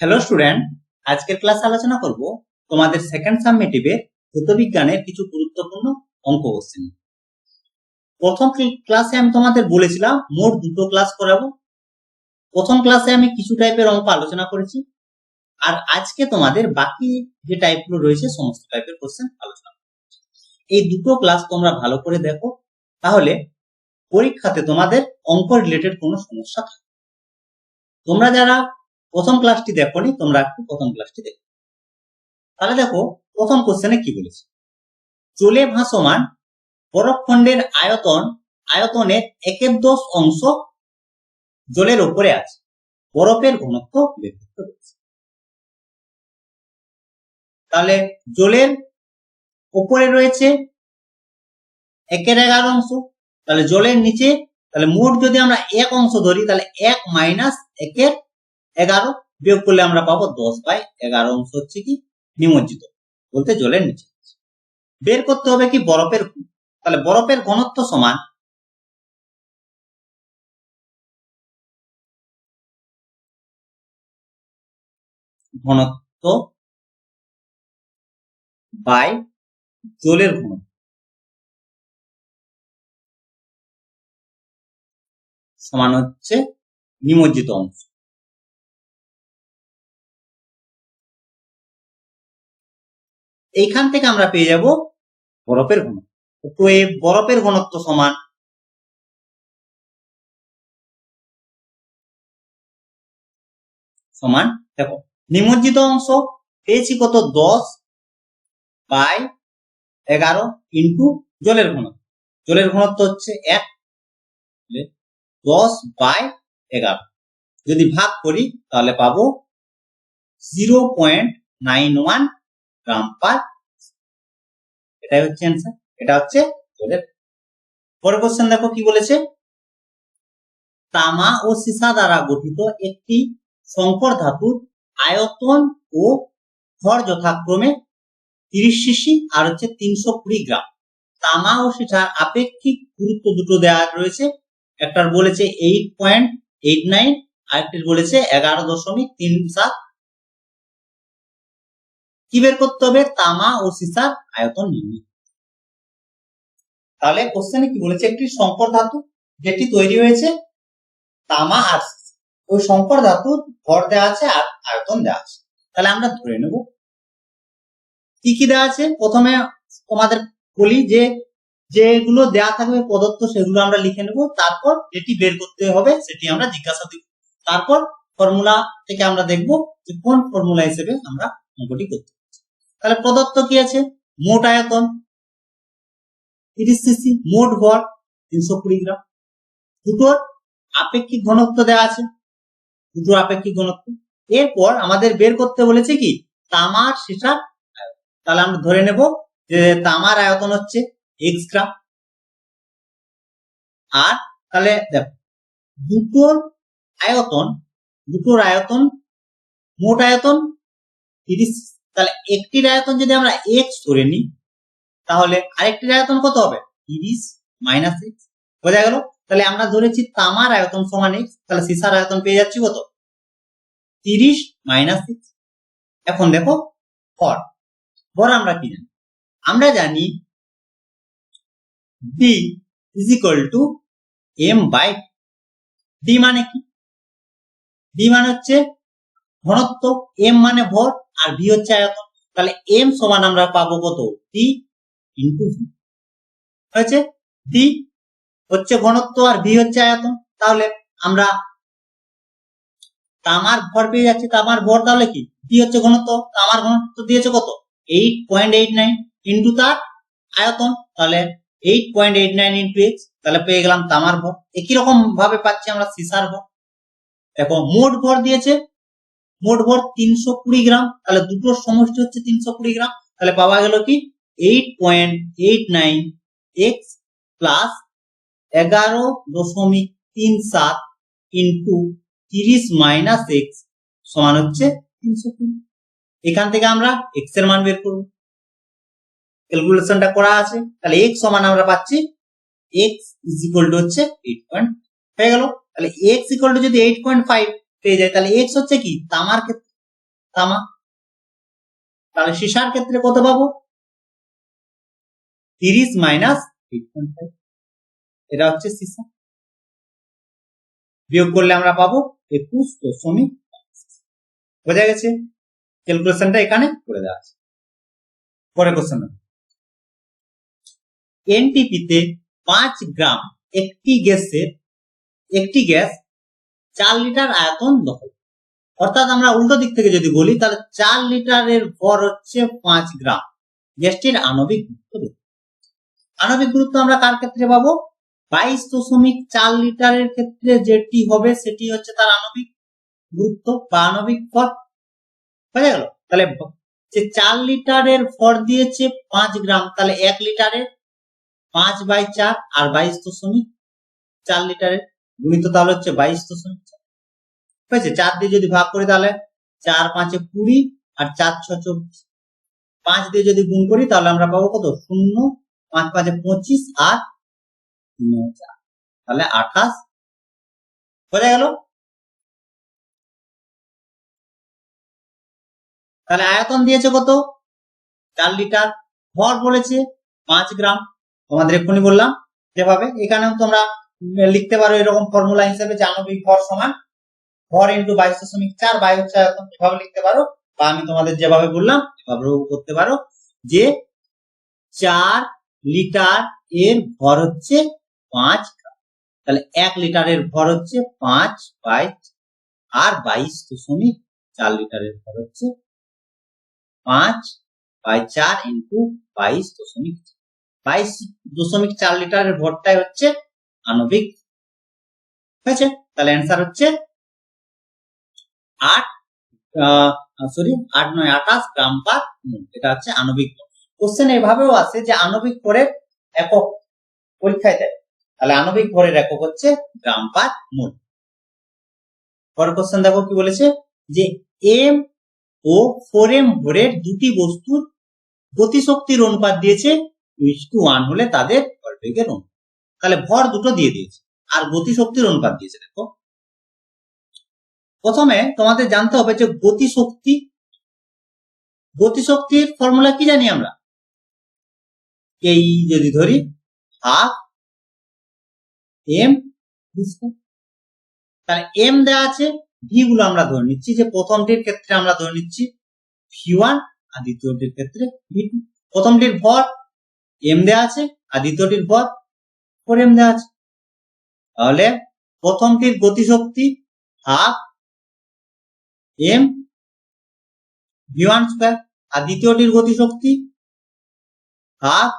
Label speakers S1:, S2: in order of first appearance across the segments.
S1: Hello student আজকের ক্লাসে আলোচনা করব তোমাদের সেকেন্ড সাবমিটিভে ভূতবিজ্ঞানের কিছু গুরুত্বপূর্ণ অঙ্ক কোশ্চেন প্রথম ক্লাসে আমি তোমাদের বলেছিলাম মোট দুটো ক্লাস করাবো। প্রথম ক্লাসে আমি কিছু টাইপের অঙ্ক আলোচনা করেছি। আর আজকে তোমাদের বাকি যে টাইপগুলো রয়েছে সমস্ত টাইপের কোশ্চেন আলোচনা এই দুটো ক্লাস তোমরা ভালো করে দেখো। তাহলে পরীক্ষাতে তোমাদের অঙ্ক রিলেটেড কোনো সমস্যা থাকবে না। তোমরা যারা প্রথম ক্লাসটি দেখোনি তোমরা একটু প্রথম ক্লাসটি দেখো। তাহলে দেখো, প্রথম কোশ্চেনে কি বলেছে? চলে ভাসমান বরফখণ্ডের আয়তন আয়তনের একের দশ অংশ জলের উপরে আছে। বরফের ঘনত্ব বের করতে বলেছে। তাহলে জলের উপরে রয়েছে একের এগারো অংশ, তাহলে জলের নিচে, তাহলে মোট যদি আমরা এক অংশ ধরি, তাহলে এক মাইনাস একের এগারো, বিয়োগ করলে আমরা পাবো দশ বাই এগারো অংশ হচ্ছে কি? নিমজ্জিত। বলতে জলের নিচে বের করতে হবে কি বরফের। তাহলে বরফের ঘনত্ব সমান ঘনত্ব বাই জলের ঘনত্ব। সমান হচ্ছে নিমজ্জিত অংশ। এইখান থেকে আমরা পেয়ে যাব বরফের ঘনত্ব। বরফের ঘনত্ব সমান সমান, দেখো, নিমজ্জিত অংশ পেয়েছি কত? দশ বাই এগারো ইন্টু জলের ঘনত্ব। জলের ঘনত্ব হচ্ছে এক দশ বাই এগারো। যদি ভাগ করি, তাহলে পাবো জিরো পয়েন্ট নাইন ওয়ান এটাই হচ্ছে অ্যান্সার এটা হচ্ছে জলের পরের কোশ্চেন দেখো কি বলেছে? তামা ও দ্বারা গঠিত একটি ধাতুর আয়তন ও ভর যথাক্রমে তিরিশ সিসি আর হচ্ছে তিনশো কুড়ি গ্রাম। তামা ও সীসার আপেক্ষিক গুরুত্ব দুটো দেওয়া রয়েছে। একটার বলেছে এইট পয়েন্ট এইট নাইন আরেকটির বলেছে এগারো দশমিক তিন সাত কি বের করতে হবে? তামা ও সীসার আয়তন নির্ণয়। তাহলে কোশ্চেনে কি বলেছে? একটি সংকর ধাতু যেটি তৈরি হয়েছে, তামা আর ওই সংকর ধাতুর ভর দেওয়া আছে আর আয়তন দেওয়া আছে। তাহলে আমরা ধরে নেব। কি কি দেওয়া আছে? প্রথমে তোমাদের বলি যে, যেগুলো দেওয়া থাকবে প্রদত্ত সেগুলো আমরা লিখে নেব। তারপর যেটি বের করতে হবে সেটি আমরা জিজ্ঞাসা দিব। তারপর ফর্মুলা থেকে আমরা দেখব যে কোন ফর্মুলা হিসেবে আমরা অঙ্কটি করতে তাহলে প্রদত্ত কি আছে? মোট আয়তন তিরিশ সিসি মোট ভর তিনশো কুড়ি গ্রাম। দুটোর আপেক্ষিক ঘনত্ব দেওয়া আছে। দুটোর আপেক্ষিক ঘনত্ব। এরপর আমাদের বের করতে বলেছে কি? তামার আয়তন। তাহলে আমরা ধরে নেব যে তামার আয়তন হচ্ছে এক্স গ্রাম। আর তাহলে দেখো, দুটোর আয়তন দুটোর আয়তন, মোট আয়তন তিরিশ তাহলে একটির আয়তন যদি আমরা এক্স ধরে নিই, তাহলে আরেকটির আয়তন কত হবে? তিরিশ মাইনাস এক্স বোঝা গেল? তাহলে আমরা ধরেছি তামার আয়তন সমান এক্স তাহলে সিসার আয়তন পেয়ে যাচ্ছি কত? তিরিশ মাইনাস এক্স এখন দেখো ফর ভর আমরা কি জানি? আমরা জানি D is equal to M by D মানে কি? ডি মানে হচ্ছে ঘনত্ব এম মানে ভর আর ভি হচ্ছে আয়তন। তাহলে এম সমান আমরা পাবো কত? ডি ইন্টু ভি হয়েছে? ডি হচ্ছে ঘনত্ব আর ভি হচ্ছে আয়তন। তাহলে আমরা তামার ভর পেয়ে যাচ্ছি। তামার ভর তাহলে কি? ডি হচ্ছে ঘনত্ব। তামার ঘনত্ব দিয়েছে কত? Eight point eight nine into তার আয়তন। তাহলে eight point eight nine into X তাহলে পেয়ে গেলাম তামার ভর। একই রকম ভাবে পাচ্ছি আমরা সিসার ভর। দেখো, মোট ভর দিয়েছে মোট ভর তিনশো কুড়ি গ্রাম, তাহলে দুটোর সমষ্টি হচ্ছে তিনশো কুড়ি গ্রাম, তাহলে পাওয়া গেল কি? Eight point eight nine X plus এগারো দশমিক তিন সাত ইন্টু তিরিশ মাইনাস এক্স সমান হচ্ছে তিনশো কুড়ি। এখান থেকে আমরা এক্সের মান বের করব। ক্যালকুলেশনটা করা আছে। তাহলে এক্স সমান আমরা পাচ্ছি এক্স ইজ ইকুয়াল টু হচ্ছে এইট পয়েন্ট হয়ে গেল? তাহলে এক্স ইকুয়াল টু যদি এইট পয়েন্ট ফাইভ পেয়ে যায়। তাহলে এক্স হচ্ছে কি? তামার ক্ষেত্রে, তামা, তাহলে সীসার ক্ষেত্রে কত পাবো? তিরিশ মাইনাস এটা হচ্ছে সীসা। বিয়োগ করলে আমরা পাবো একুশ দশমিক বোঝা গেছে? ক্যালকুলেশনটা এখানে করে দেওয়া আছে। পরে কোশ্চেন এনটিপিতে পাঁচ গ্রাম একটি গ্যাসের, একটি গ্যাস চার লিটার আয়তন দখল। অর্থাৎ আমরা উল্টো দিক থেকে যদি বলি, তাহলে চার লিটারের ভর হচ্ছে পাঁচ গ্রাম। গ্যাসটির আণবিক গুরুত্ব আণবিক গুরুত্ব আমরা কার ক্ষেত্রে পাবো? বাইশ দশমিক চার লিটারের ক্ষেত্রে যেটি হবে, সেটি হচ্ছে তার আণবিক গুরুত্ব বা আণবিক ভর। বোঝা গেল? তাহলে যে চার লিটারের ভর দিয়েছে পাঁচ গ্রাম, তাহলে এক লিটারের পাঁচ বাই চার আর বাইশ দশমিক চার লিটারের গুণিত তাহলে হচ্ছে বাইশ দশমিক চার। হয়েছে চার দিয়ে যদি ভাগ করি তাহলে চার পাঁচে কুড়ি আর চার ছ চব্বিশ। পাঁচ দিয়ে যদি গুণ করি তাহলে আমরা পাবো কত? শূন্য, পাঁচ পাঁচে পঁচিশ আর তাহলে আঠাশ বোঝা গেল। তাহলে আয়তন দিয়েছে কত? চার লিটার ভর বলেছে, পাঁচ গ্রাম। তোমাদের এক্ষুনি বললাম, যেভাবে। এখানেও তোমরা লিখতে পারো এরকম ফর্মুলা হিসেবে যে আণবিক ভর সমান ভর ইন্টু বাইশ দশমিক চার আয়তন এভাবে লিখতে পারো? বা আমি তোমাদের যেভাবে বললাম, এভাবেও করতে পারো যে চার লিটার এর ভর হচ্ছে পাঁচ তাহলে এক লিটারের ভর হচ্ছে পাঁচ বাই আর বাইশ দশমিক চার লিটারের ভর হচ্ছে পাঁচ বাই চার ইন্টু বাইশ দশমিক। বাইশ দশমিক চার লিটারের ভরটাই হচ্ছে আণবিক হয়েছে? তাহলে অ্যান্সার হচ্ছে আট সরি আট নয়, আঠাশ গ্রাম পার এটা হচ্ছে আণবিক কোশ্চেন এভাবেও আছে যে আণবিক ভরের একক পরীক্ষায় দেয়। তাহলে আণবিক ভরের একক হচ্ছে গ্রাম পার মোল পরের কোশ্চেন দেখো কি বলেছে? যে এম ও ফোর এম ভরের দুটি বস্তুর গতিশক্তির অনুপাত দিয়েছে। ইস ওয়ান হলে তাদের ভরবেগের অনুপাত। তাহলে ভর দুটো দিয়ে দিয়েছে, আর গতিশক্তির অনুপাত দিয়েছে, দেখো। প্রথমে তোমাদের জানতে হবে যে গতিশক্তি, গতিশক্তির ফর্মুলা কি জানি আমরা? এই যদি ধরি হাফ এম তাহলে এম দেওয়া আছে ভি গুলো আমরা ধরে নিচ্ছি, যে প্রথমটির ক্ষেত্রে আমরা ধরে নিচ্ছি ভি ওয়ান আর দ্বিতীয়টির ক্ষেত্রে ভি প্রথমটির ভর এম দেওয়া আছে, আর দ্বিতীয়টির ভর এম দেওয়া আছে তাহলে প্রথমটির গতিশক্তি half M V one square আর দ্বিতীয়টির গতিশক্তি half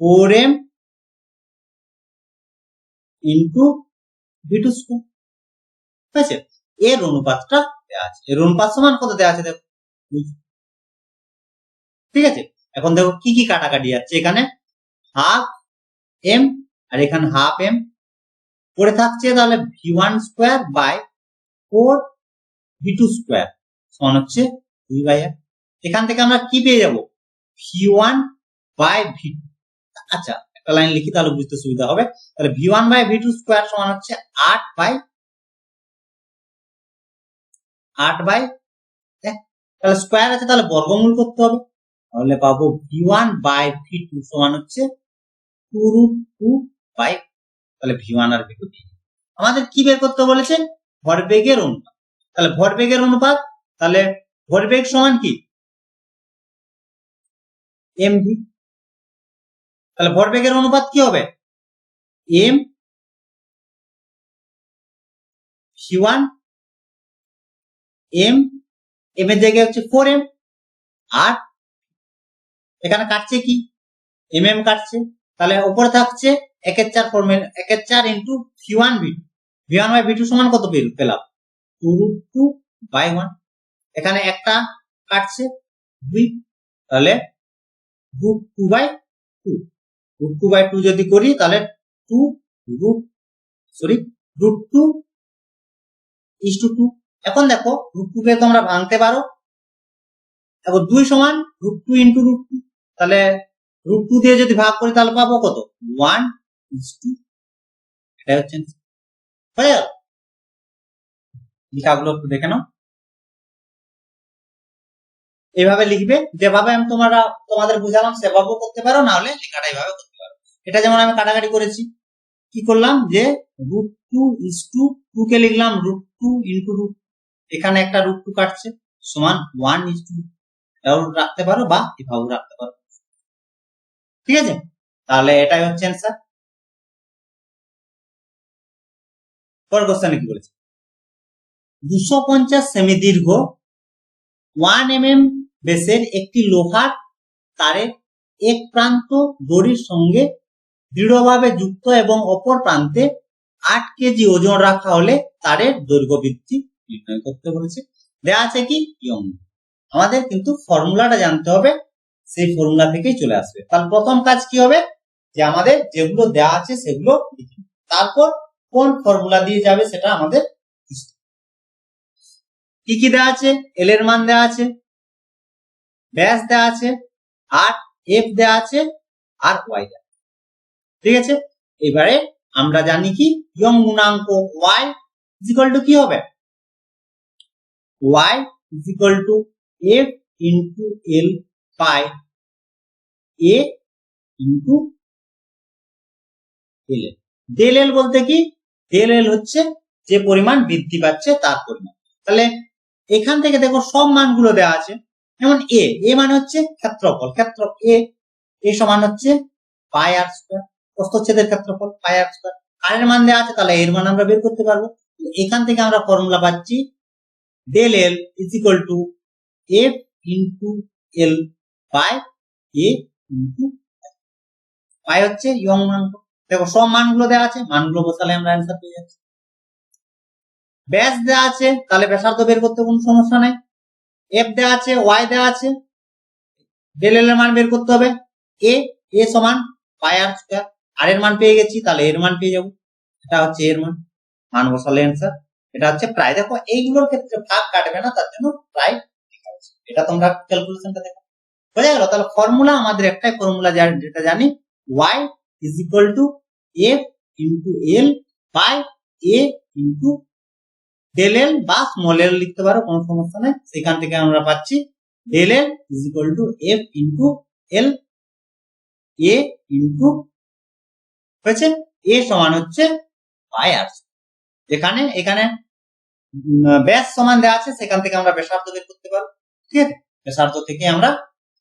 S1: four M into V two square ঠিক আছে? এর অনুপাতটা দেওয়া আছে। এর অনুপাত সমান কত দেওয়া আছে দেখো? ঠিক আছে? এখন দেখো কি কি কাটাকাটি যাচ্ছে এখানে? হাফ এম আর এখানে হাফ এম পড়ে থাকছে তাহলে V one square by four V two square সমান হচ্ছে দুই বাই এক। এখান থেকে আমরা কি পেয়ে যাব? ভি ওয়ান বাই ভি আচ্ছা একটা লাইন লিখি তাহলে বুঝতে সুবিধা হবে। তাহলে V one by V two square সমান হচ্ছে আট বাই আট বাই তাহলে স্কোয়ার আছে, তাহলে বর্গমূল করতে হবে। তাহলে পাবো V one by V two সমান হচ্ছে টু রুট বাই তাহলে ভি ওয়ান আমাদের কি বের করতে বলেছেন ভরবেগের অনুপাত। তাহলে ভরবেগের অনুপাত, তাহলে ভরবেগ সমান কি? এম ভি তাহলে ভরবেগের অনুপাত কি হবে? M. V one M. M এর জায়গায় হচ্ছে ফোর এম। আর এখানে কাটছে কি? এম এম কাটছে। তাহলে উপরে থাকছে একের চার একের চার into V one V V one by V two সমান কত পেল পেলাম? টু টু বাই ওয়ান এখানে একটা কাটছে দুই, তাহলে root two by two root two by two যদি করি, তাহলে two root sorry root two is two two এখন দেখো রুট টু কে তোমরা ভাঙতে পারো। দেখো দুই সমান root two into root two তাহলে রুট টু দিয়ে যদি ভাগ করি, তাহলে পাবো কত? ওয়ান ইস টু এটা হচ্ছে গেল লেখাগুলো একটু দেখে নাও। এইভাবে লিখবে, যেভাবে আমি তোমরা, তোমাদের বুঝালাম, সেভাবেও করতে পারো না হলে লেখাটা এভাবে করতে পারো। এটা যেমন আমি কাটাকাটি করেছি। কি করলাম? যে root two is two two কে লিখলাম রুট টু ইন্টু রুট এখানে একটা রুট টু কাটছে, সমান ওয়ান ইস টু রাখতে পারো বা এভাবেও রাখতে পারো। ঠিক আছে? তাহলে এটাই হচ্ছে অ্যান্সার পর কোশ্চেনে কি বলেছে? দুশো পঞ্চাশ সেমি দীর্ঘ ওয়ান এম এম বেসের একটি লোহার তারের এক প্রান্ত দড়ির সঙ্গে দৃঢ়ভাবে যুক্ত এবং অপর প্রান্তে আট কেজি ওজন রাখা হলে তারের দৈর্ঘ্য বৃদ্ধি নির্ণয় করতে বলেছে। দেওয়া আছে কি? আমাদের কিন্তু ফর্মুলাটা জানতে হবে। সেই ফর্মুলা থেকেই চলে আসবে। তাহলে প্রথম কাজ কি হবে? যে আমাদের যেগুলো দেওয়া আছে সেগুলো তারপর কোন ফর্মুলা দিয়ে যাবে সেটা আমাদের কি কি দেওয়া আছে? এল এর মান দেওয়া আছে, ব্যাস দেওয়া আছে, আর এফ দেওয়া আছে, আর ওয়াই দেওয়া ঠিক আছে? এবারে আমরা জানি কি? ইয়ং গুণাঙ্ক ওয়াই ইজিক্যাল টু কি হবে? Y two F into L pi A into L del L বলতে কি? ডেল এল হচ্ছে যে পরিমাণ বৃদ্ধি পাচ্ছে তার পরিমাণ। তাহলে এখান থেকে দেখো সব মানগুলো দেওয়া আছে। যেমন এ এ মানে হচ্ছে ক্ষেত্রফল। ক্ষেত্র এ এ সমান হচ্ছে পাই আর স্কোয়ার। প্রস্থচ্ছেদের ক্ষেত্রফল পাই আর স্কোয়ার। আর এর মান দেওয়া আছে, তাহলে এর মান আমরা বের করতে পারব। এখান থেকে আমরা ফর্মুলা পাচ্ছি del L is equal to F into L by A pi. হচ্ছে ইয়ং মান দেখো, সব মানগুলো দেওয়া আছে, মানগুলো বসালে আমরা অ্যান্সার পেয়ে যাচ্ছি। ব্যাস দেওয়া আছে, তাহলে ব্যাসার্ধ বের করতে কোনো সমস্যা এফ দেওয়া আছে ওয়াই দেওয়া আছে ডেল এর মান বের করতে হবে। এ এ সমান পাই আর স্কোয়ার আর এর মান পেয়ে গেছি, তাহলে এর মান পেয়ে যাব। এটা হচ্ছে এর মান। মান বসালে অ্যান্সার এটা হচ্ছে প্রায়। দেখো, এইগুলোর ক্ষেত্রে ভাগ কাটবে না, তার জন্য প্রায় এটা তোমরা ক্যালকুলেশনটা দেখো। বোঝা গেল। তাহলে ফর্মুলা আমাদের একটাই ফর্মুলা যেটা জানি Y is equal to F into L by A into del L বা স্মল এল লিখতে পারো কোনো সমস্যা নেই। সেখান থেকে আমরা পাচ্ছি del L is equal to F into L A into হয়েছে? এ সমান হচ্ছে পাই আর। এখানে উম, ব্যাস সমান দেওয়া আছে সেখান থেকে আমরা ব্যাসার্ধ বের করতে পারব। ঠিক আছে? ব্যাসার্ধ থেকে আমরা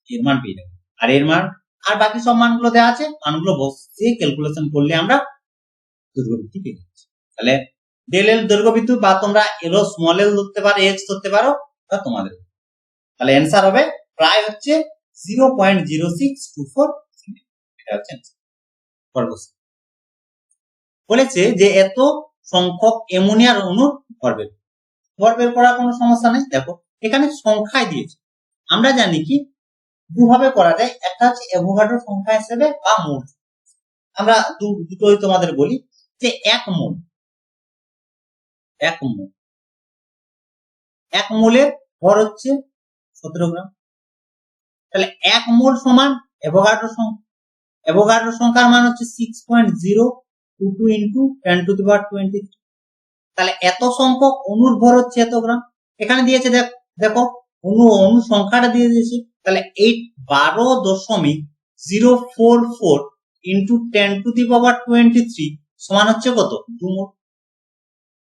S1: এর মান পেয়ে যাব। আর এর মান, আর বাকি সব মানগুলো দেওয়া আছে, মানগুলো বসে ক্যালকুলেশন করলে আমরা দৈর্ঘ্যবৃদ্ধি পেয়ে যাচ্ছি। তাহলে ডেল এল দৈর্ঘ্যবৃদ্ধি বা তোমরা এলো স্মল এল ধরতে পারো এক্স ধরতে পারো, বা তোমাদের। তাহলে অ্যান্সার হবে, প্রায় হচ্ছে zero point zero six two four এটা হচ্ছে। বলেছে যে এত সংখ্যক অ্যামোনিয়ার অণুর ভর বের করো। ভর বের করার কোনো সমস্যা নেই, দেখো, এখানে সংখ্যায় দিয়েছে। আমরা জানি কি দুভাবে করা যায়। একটা হচ্ছে অ্যাভোগাড্রো সংখ্যা হিসেবে বা মোল। আমরা দুটোই তোমাদের বলি যে এক মোল। এক মোল। এক মোলের ভর হচ্ছে সতেরো গ্রাম। তাহলে এক মোল সমান অ্যাভোগাড্রো সংখ্যা অ্যাভোগাড্রো সংখ্যার মান হচ্ছে six point zero two two into ten to the power twenty তাহলে এত সংখ্যক অণুর ভর হচ্ছে এত গ্রাম। এখানে দিয়েছে দেখ দেখো, অনু অণু সংখ্যাটা দিয়ে দিয়েছে। তাহলে এইট বারো দশমিক zero four four into ten to the power twenty three সমান হচ্ছে কত? দু মোল।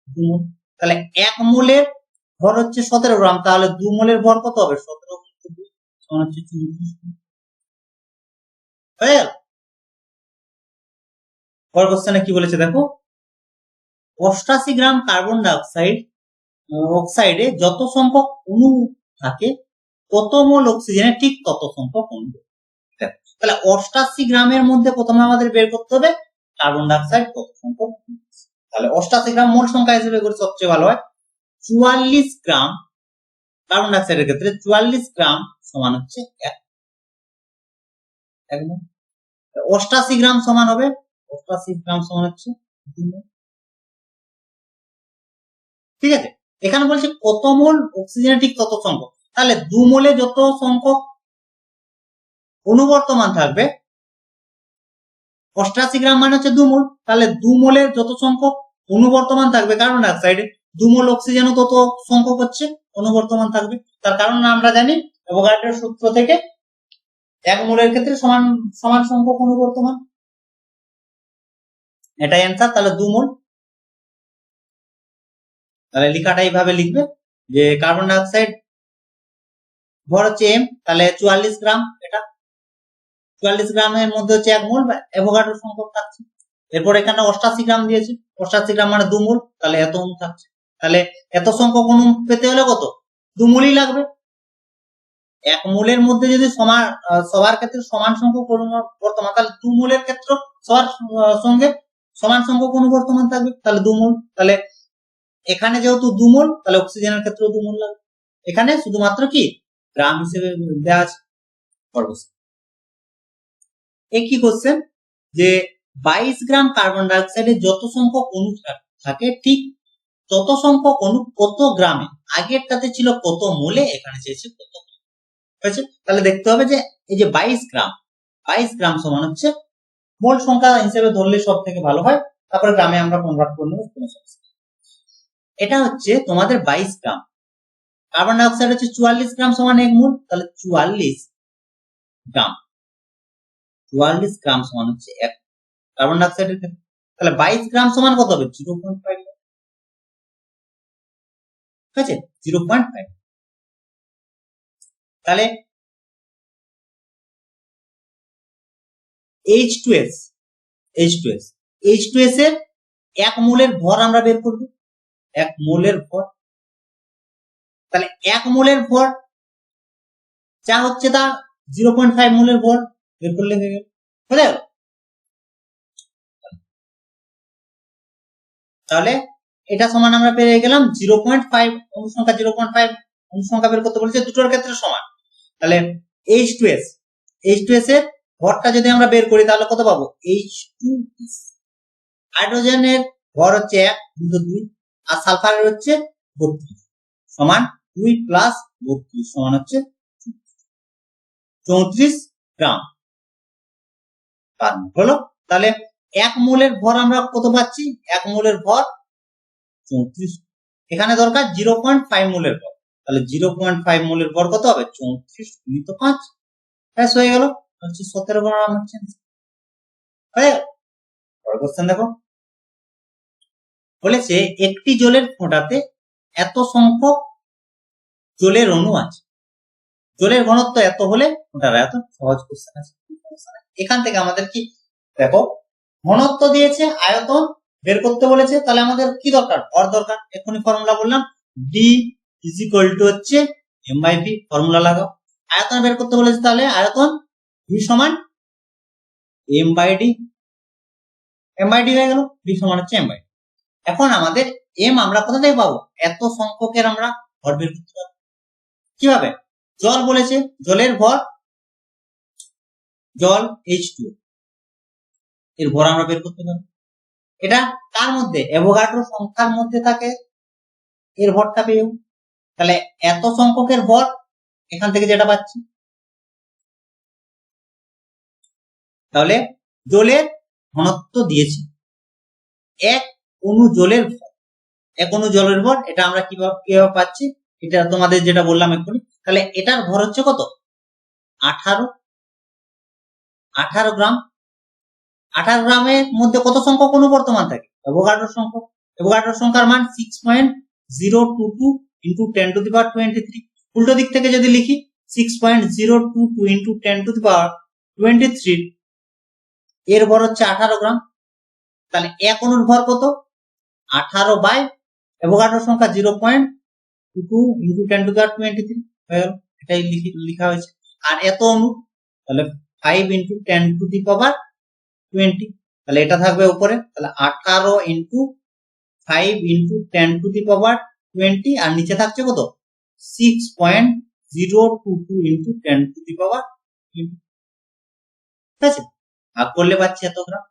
S1: দু মোল। তাহলে এক মোলের ভর হচ্ছে সতেরো গ্রাম, তাহলে দু মোলের ভর কত হবে? সতেরো সমান হচ্ছে চৌত্রিশ হয়ে গেল? পরের কোশ্চেনে কি বলেছে দেখো? অষ্টাশি গ্রাম কার্বন ডাইঅক্সাইড অক্সাইডে যত সংখ্যক অণু থাকে তত মোল অক্সিজেনে ঠিক তত সংখ্যক অণু তাহলে অষ্টাশি গ্রামের মধ্যে প্রথমে আমাদের বের করতে হবে কার্বন ডাইঅক্সাইড কত সংখ্যক তাহলে অষ্টাশি গ্রাম মোল সংখ্যা হিসেবে করে সবচেয়ে ভালো হয়, চুয়াল্লিশ গ্রাম কার্বন ডাইঅক্সাইডের ক্ষেত্রে চুয়াল্লিশ গ্রাম সমান হচ্ছে এক। অষ্টাশি গ্রাম সমান হবে, অষ্টাশি গ্রাম সমান হচ্ছে ঠিক আছে? এখানে বলছে কত মোল অক্সিজেন ঠিক তত সংখ্যক তাহলে দু মোলে যত সংখ্যক অনুবর্তমান থাকবে অষ্টাশি গ্রাম মানে হচ্ছে দু মোল তাহলে দু মোলের যত সংখ্যক অনুবর্তমান থাকবে কার্বন ডাইঅক্সাইডে দু মোল অক্সিজেনও তত সংখ্যক হচ্ছে, অনুবর্তমান থাকবে। তার কারণ আমরা জানি, অ্যাভোগাড্রোর সূত্র থেকে এক মোলের ক্ষেত্রে সমান সমান সংখ্যক অনুবর্তমান। এটাই অ্যান্সার তাহলে দু মোল তাহলে লেখাটা এইভাবে লিখবে যে কার্বন ডাইঅক্সাইড ভর হচ্ছে এম তাহলে চুয়াল্লিশ গ্রাম, এটা। চুয়াল্লিশ গ্রামের মধ্যে হচ্ছে এক মূল অ্যাভোগাড্রো সংখ্যক থাকছে। এরপর এখানে অষ্টাশি গ্রাম দিয়েছে। অষ্টাশি গ্রাম মানে দু মোল, তাহলে এত অণু থাকছে। তাহলে এত সংখ্যক অণু পেতে হলে কত? দু মোলই লাগবে। এক মোলের মধ্যে যদি সমান সবার ক্ষেত্রে সমান সংখ্যক বর্তমান, তাহলে দু মূলের ক্ষেত্রে সবার সঙ্গে সমান সংখ্যক অনুবর্তমান থাকবে, তাহলে দু মোল। তাহলে এখানে যেহেতু দু মোল, তাহলে অক্সিজেনের ক্ষেত্রেও দু মোল লাগবে। এখানে শুধুমাত্র কি? গ্রাম হিসেবে দেওয়া আছে। পরবর্তী এ কি করছেন? যে বাইশ গ্রাম কার্বন ডাইঅক্সাইডের যত সংখ্যক অণু থাকে, ঠিক তত সংখ্যক অণু কত গ্রামে? আগেরটাতে ছিল কত মোলে, এখানে চেয়েছে কত। হয়েছে? তাহলে দেখতে হবে যে এই যে বাইশ গ্রাম বাইশ গ্রাম সমান হচ্ছে মোল সংখ্যা হিসেবে ধরলে সব থেকে ভালো হয়, তারপরে গ্রামে আমরা কনভার্ট করে নেব এটা হচ্ছে তোমাদের বাইশ গ্রাম। কার্বন ডাইঅক্সাইড হচ্ছে চুয়াল্লিশ গ্রাম সমান এক মোল, তাহলে চুয়াল্লিশ গ্রাম। চুয়াল্লিশ গ্রাম সমান হচ্ছে এক। কার্বন ডাইঅক্সাইডের তাহলে বাইশ গ্রাম সমান কত হবে? জিরো পয়েন্ট ফাইভ ঠিক আছে? জিরো পয়েন্ট ফাইভ তাহলে H two S H two S H two S এর এক মোলের ভর আমরা বের করব। এক মোলের ভর তাহলে এক মোলের ভর যা হচ্ছে তা জিরো পয়েন্ট ফাইভ মোলের ভর বের করলে হয়ে? তাহলে এটা সমান আমরা পেয়ে গেলাম জিরো পয়েন্ট ফাইভ অনুসংখ্যা জিরো পয়েন্ট ফাইভ অনুসংখ্যা বের করতে বলেছে, দুটোর ক্ষেত্রে সমান। তাহলে H two S H two S এর ভরটা যদি আমরা বের করি তাহলে কত পাবো? এইচ টু হাইড্রোজেনের ভর হচ্ছে এক দুই, আর সালফারের হচ্ছে বত্রিশ। সমান দুই প্লাস বত্রিশ সমান হচ্ছে চৌত্রিশ গ্রাম। হলো? তাহলে এক মোলের ভর আমরা কত পাচ্ছি? এক মোলের ভর চৌত্রিশ। এখানে দরকার জিরো পয়েন্ট ফাইভ মোলের ভর। তাহলে জিরো পয়েন্ট ফাইভ মোলের ভর কত হবে? চৌত্রিশ গুণিত পাঁচ। ব্যাস, হয়ে গেল। হচ্ছে সতেরো গ্রাম হচ্ছে। কোশ্চেন দেখো। বলেছে একটি জলের ফোঁটাতে এত সংখ্যক জলের অণু আছে। জলের ঘনত্ব এত হলে ফোঁটার এত সহজ কোশ্চেন আছে। এখান থেকে আমাদের কি দেখো, ঘনত্ব দিয়েছে আয়তন, বের করতে বলেছে, তাহলে আমাদের কি দরকার? ভর দরকার। এক্ষুনি ফর্মুলা বললাম ডি ইজ ইকুয়াল টু হচ্ছে এম বাই ভি ফর্মুলা লাগাও। আয়তন বের করতে বলেছে তাহলে আয়তন ভি সমান M by D M by D হয়ে গেল ভি সমান হচ্ছে এম বাই এখন আমাদের এম আমরা কোথা থেকে পাবো? এত সংখ্যকের আমরা ভর বের করতে পারব। কীভাবে জল বলেছে, জলের ভর জল এইচ টু এর ভর আমরা বের করতে পারব। এটা কার মধ্যে? অ্যাভোগাড্রো সংখ্যার মধ্যে থাকে। এর ভরটা পেয়েও। তাহলে এত সংখ্যকের ভর এখান থেকে যেটা পাচ্ছি। তাহলে জলের ঘনত্ব দিয়েছে। এক অণু জলের ভর। এক অনু জলের ভর, এটা আমরা কীভাবে কীভাবে পাচ্ছি? এটা তোমাদের যেটা বললাম এক্ষুনি, তাহলে এটার ভর হচ্ছে কত? আঠারো। আঠারো গ্রাম। আঠারো গ্রামের মধ্যে কত সংখ্যক অণু বর্তমান থাকে? অ্যাভোগাড্রো সংখ্যক। অ্যাভোগাড্রো সংখ্যার মান six point zero two two into ten to the power twenty three উল্টো দিক থেকে যদি লিখি six point zero two two into ten to the power twenty three এর ভর হচ্ছে আঠারো গ্রাম। তাহলে এক অণুর ভর কত? আঠারো বাই অ্যাভোগাড্রো সংখ্যা zero point two two into ten to twenty three লিখি- হয়েছে। আর এত তাহলে five ten to power twenty তাহলে এটা থাকবে উপরে, তাহলে আঠারো five ten to power twenty আর নিচে থাকছে কত? Six point zero two two into ten to the power ঠিক আছে? ভাগ করলে পাচ্ছি এত গ্রাম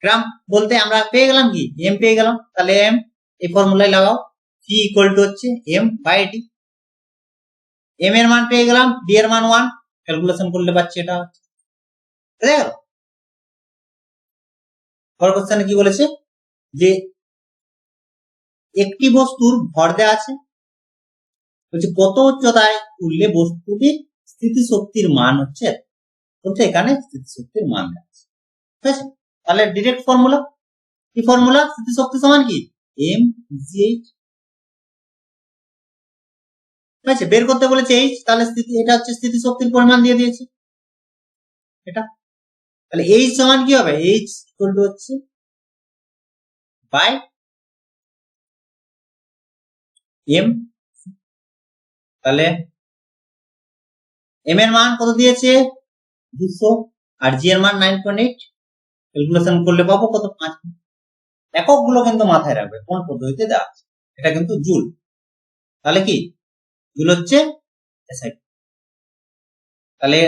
S1: গ্রাম বলতে আমরা পেয়ে গেলাম কি? এম পেয়ে গেলাম। তাহলে এম এই ফর্মুলায় লাগাও। ভি ইকুয়াল টু হচ্ছে এম বাই ডি এম এর মান পেয়ে গেলাম ডি এর মান ওয়ান ক্যালকুলেশন করলে পাচ্ছি এটা। কি বলেছে? যে একটি বস্তুর ভর আছে, বলছে কত উচ্চতায় তুললে বস্তুটির স্থিতিশক্তির মান হচ্ছে। বলছে এখানে স্থিতিশক্তির মান আছে। ঠিক আছে? তাহলে ডিরেক্ট ফর্মুলা কি ফর্মুলা স্থিতিশক্তি সমান কি? এম জি এইচ ঠিক আছে? বের করতে বলেছে এইচ তাহলে স্থিতি, এটা হচ্ছে স্থিতিশক্তির পরিমাণ দিয়ে দিয়েছে। এটা? তাহলে এইচ সমান কি হবে? এইচ ইকুয়াল টু হচ্ছে বাই এম তাহলে এম এর মান কত দিয়েছে? দুশো। আর জি এর মান নাইন পয়েন্ট এইট ক্যালকুলেশন করলে পাবো কত? পাঁচ। এককগুলো কিন্তু মাথায় রাখবে, কোন পদ্ধতিতে দেওয়া আছে? এটা কিন্তু জুল। তাহলে কি? জুল হচ্ছে এসআই তাহলে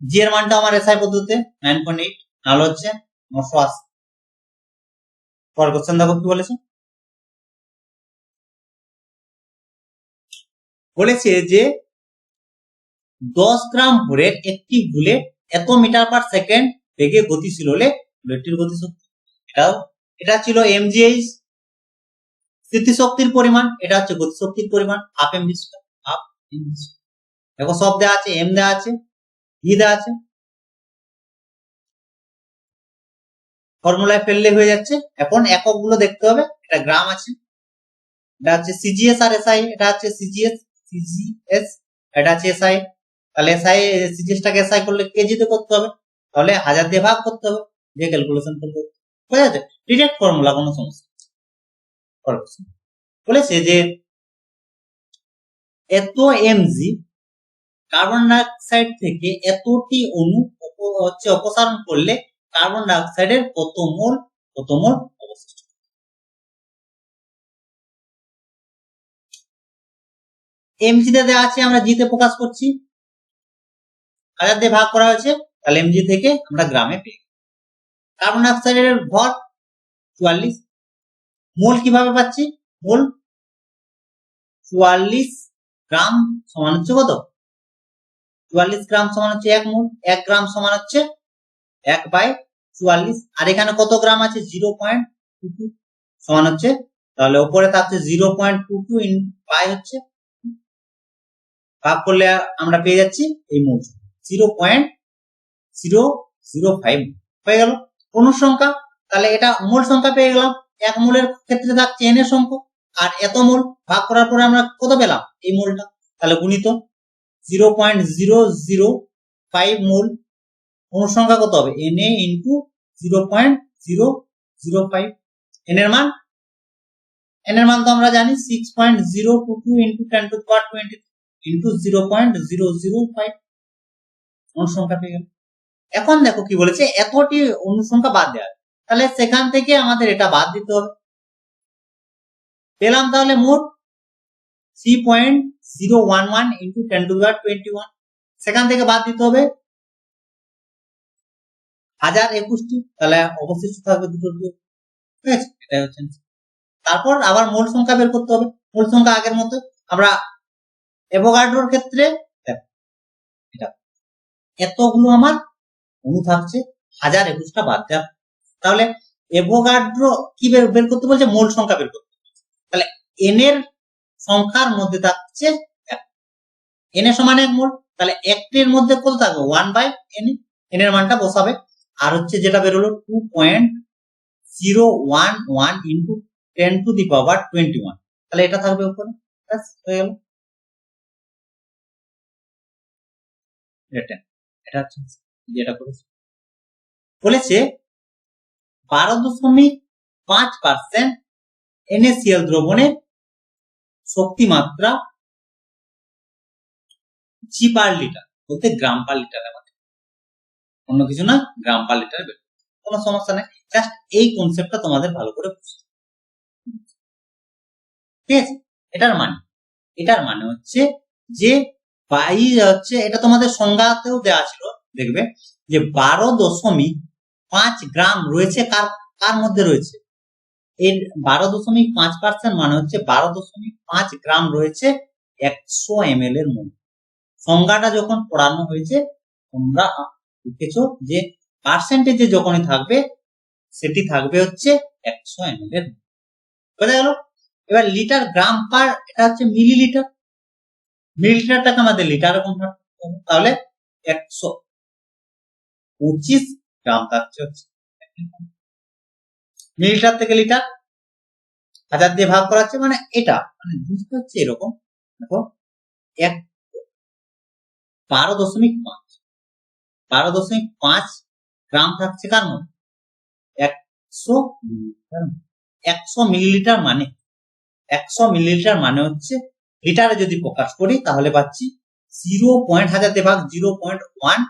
S1: জি এর মানটা আমার এসআই পদ্ধতিতে নাইন পয়েন্ট এইট নাহলে হচ্ছে নশো আশি। পর কোশ্চেন দেখো কি বলেছে? বলেছে যে দশ গ্রাম ভরের একটি বুলেট এত মিটার পার সেকেন্ড বেগে গতিশীল হলে বুলেটটির গতিশক্তি। এটাও, এটা ছিল এমজিএইচ স্থিতিশক্তির পরিমাণ, এটা হচ্ছে গতিশক্তির পরিমাণ হাফ এমজি এমজি দেখো সব দেওয়া আছে এম দেওয়া আছে ই দেওয়া আছে। ফর্মুলায় ফেললে হয়ে যাচ্ছে। এখন এককগুলো দেখতে হবে এটা গ্রাম আছে। এটা হচ্ছে সিজিএস আর এসআই এটা হচ্ছে সিজিএস সিজিএস এটা হচ্ছে এসআই তাহলে এসআই সিজিএসটাকে এসআই করলে কেজিতে করতে হবে। তাহলে হাজার দিয়ে ভাগ করতে হবে যে ক্যালকুলেশন করতে হবে। যাচ্ছে ডিরেক্ট ফর্মুলা কোনো সমস্যা। বলেছে যে এত এমজি কার্বন ডাইঅক্সাইড থেকে এতটি অণু হচ্ছে অপসারণ করলে কার্বন ডাইঅক্সাইডের কত মোল কত মোল অবশিষ্ট। এমজি তে দেওয়া আছে, আমরা জিতে প্রকাশ করছি। হাজার দিয়ে ভাগ করা হয়েছে? তাহলে এমজি থেকে আমরা গ্রামে পেয়ে। কার্বন ডাইঅক্সাইডের ভর চুয়াল্লিশ। মোল কীভাবে পাচ্ছি? মোল চুয়াল্লিশ গ্রাম সমান হচ্ছে কত? চুয়াল্লিশ গ্রাম সমান হচ্ছে এক মোল, এক গ্রাম সমান হচ্ছে এক বাই চুয়াল্লিশ। আর এখানে কত গ্রাম আছে? জিরো পয়েন্ট টু টু সমান হচ্ছে, তাহলে ওপরে থাকছে zero point two two in by হচ্ছে, ভাগ করলে আমরা পেয়ে যাচ্ছি এই mole. Zero point zero zero five হয়ে গেল। অনুসংখ্যা তাহলে এটা মূল সংখ্যা পেয়ে গেলাম। এক মূলের ক্ষেত্রে থাকছে এন সংখ্যা। আর এত মূল ভাগ করার পরে আমরা কত পেলাম? এই মূলটা। তাহলে গুণিত zero point zero zero five মূল অনুসংখ্যা কত হবে? N A into zero point zero zero five N এর মান? এন এর মান তো আমরা জানি six point zero two two into ten to power twenty into zero point zero zero five অনুসংখ্যা পেয়ে গেল। এখন দেখো কি বলেছে, এতটি অনুসংখ্যা বাদ দেওয়া। তাহলে সেখান থেকে আমাদের এটা বাদ দিতে হবে। পেলাম তাহলে মোট three point zero one one into ten to twenty one সেখান থেকে বাদ দিতে হবে হাজার একুশটি তাহলে অবশিষ্ট থাকবে দুটো ঠিক আছে? এটাই হচ্ছে তারপর আবার মূল সংখ্যা বের করতে হবে। মূল সংখ্যা আগের মতো। আমরা এভোগাড্রোর ক্ষেত্রে এটা এতগুলো আমার অনু থাকছে, হাজার একুশটা বাদ দেওয়া। তাহলে এভোগাড্রো কি বের করতে বলছে? মোল সংখ্যা বের করতে। তাহলে এন এর সংখ্যার মধ্যে থাকছে এন এর সমান এক মোল। তাহলে একটির মধ্যে কত থাকবে? ওয়ান বাই এন এন এর মানটা বসাবে। আর হচ্ছে যেটা বেরোলো two point zero one one into ten to the power twenty one তাহলে এটা থাকবে উপরে। হয়ে গেল। এটা 10 এটা হচ্ছে বলেছে। বারো দশমিক পাঁচ পার্সেন্ট এনএসিএল দ্রবণের শক্তি মাত্রা জি পার লিটার বলতে গ্রাম পার লিটারের মধ্যে। অন্য কিছু না গ্রাম পার লিটার কোনো সমস্যা নেই। জাস্ট এই কনসেপ্টটা তোমাদের ভালো করে বুঝতে। ঠিক আছে? এটার মানে এটার মানে হচ্ছে যে বাই হচ্ছে, এটা তোমাদের সংজ্ঞাতেও দেওয়া ছিল, দেখবে, যে বারো দশমিক পাঁচ গ্রাম রয়েছে কার কার মধ্যে রয়েছে? এর বারো দশমিক পাঁচ পার্সেন্ট মানে হচ্ছে বারো দশমিক পাঁচ গ্রাম রয়েছে একশো এম এর মধ্যে সংজ্ঞাটা যখন পড়ানো হয়েছে, তোমরা লিখেছো যে পার্সেন্টেজে যখনই থাকবে, সেটি থাকবে হচ্ছে একশো এম এর মধ্যে। বোঝা গেল? এবার লিটার গ্রাম পার এটা হচ্ছে মিলিলিটার মিলিলিটারটাকে আমাদের লিটারে কনভার্ট তাহলে একশো পঁচিশ গ্রাম থাকছে হচ্ছে মিলিটার থেকে লিটার হাজার দিয়ে ভাগ করা হচ্ছে মানে এটা। মানে বুঝতে হচ্ছে এরকম? দেখো, এক বারো দশমিক পাঁচ। বারো দশমিক পাঁচ গ্রাম থাকছে কার মধ্যে? একশো একশো মিলিলিটার মানে একশো মিলিলিটার মানে হচ্ছে লিটারে যদি প্রকাশ করি তাহলে পাচ্ছি জিরো পয়েন্ট হাজার দিয়ে ভাগ জিরো পয়েন্ট ওয়ান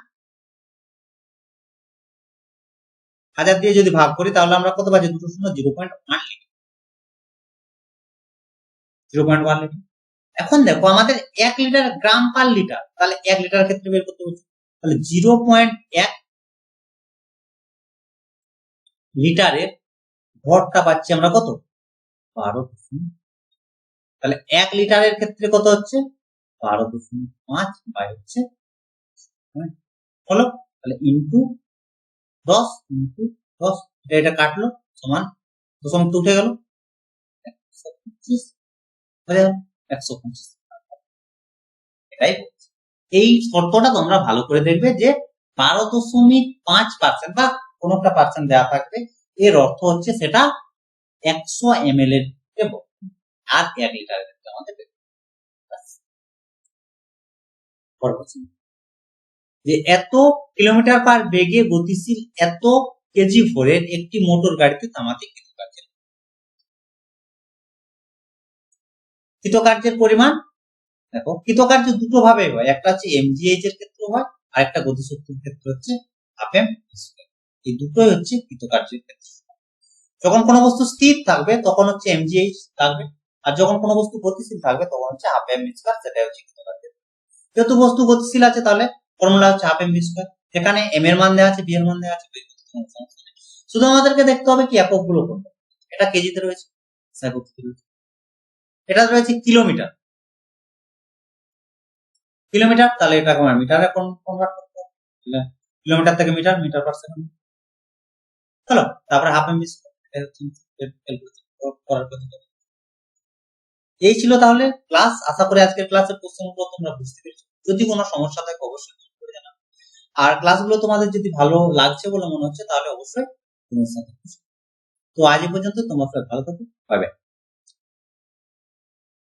S1: হাজার দিয়ে যদি ভাগ করি তাহলে আমরা কত পাচ্ছি? দুটো শূন্য zero point one litre zero point one litre এখন দেখো আমাদের এক লিটার গ্রাম পার লিটার তাহলে এক লিটার ক্ষেত্রে বের করতে হচ্ছে তাহলে জিরো পয়েন্ট এক লিটারের ভরটা পাচ্ছি আমরা কত? বারো দশমিক তাহলে এক লিটারের ক্ষেত্রে কত হচ্ছে? বারো দশমিক পাঁচ বাই হচ্ছে হ্যাঁ, হলো? তাহলে ইন্টু দশ ইন্টু দশ। এটা কাটলো, সমান দশমিক উঠে গেল। একশো পঁচিশ হয়ে গেল একশো পঁচিশ। এটাই এই শর্তটা তোমরা ভালো করে দেখবে যে বারো দশমিক পাঁচ পার্সেন্ট বা কোন একটা পার্সেন্ট দেওয়া থাকবে। এর অর্থ হচ্ছে সেটা একশো এম এল এর আর এক আমাদের দেব। যে এত কিলোমিটার পার বেগে গতিশীল, এত কেজি ভরের একটি মোটর গাড়িতে থামাতে কৃতকার্যের কৃতকার্যের পরিমাণ? দেখো, কৃতকার্য দুটো ভাবে হয়। একটা হচ্ছে এমজিএইচ এর ক্ষেত্রে হয়, আর একটা গতিশক্তির ক্ষেত্রে হচ্ছে হাফ এই দুটোই হচ্ছে কৃতকার্যের ক্ষেত্রে। যখন কোনো বস্তু স্থির থাকবে, তখন হচ্ছে এমজিএইচ থাকবে। আর যখন কোনো বস্তু গতিশীল থাকবে, তখন হচ্ছে হাফ এম সেটাই হচ্ছে কৃতকার্য যেহেতু বস্তু গতিশীল আছে তাহলে ফর্মুলা হচ্ছে হাফ এম বি স্কোয়ার এখানে এম এর মান দেওয়া আছে বি এর মান দেওয়া আছে। শুধু আমাদেরকে দেখতে হবে কি এককগুলো কোনটা এটা কেজিতে রয়েছে এটা রয়েছে কিলোমিটার। কিলোমিটার, তাহলে এটা আমার মিটারে কনভার্ট করতে হবে। কিলোমিটার থেকে মিটার মিটার পার সেকেন্ড হলো তারপরে হাফ এম বি এই ছিল তাহলে ক্লাস আশা করি আজকের ক্লাসের প্রশ্নগুলো তোমরা বুঝতে পেরেছ। যদি কোনো সমস্যা থাকে, অবশ্যই আর ক্লাসগুলো তোমাদের যদি ভালো লাগছে বলে মনে হচ্ছে, তাহলে অবশ্যই তোমার সাথে তো আজ পর্যন্ত, তোমার ভালো থাকো। Bye bye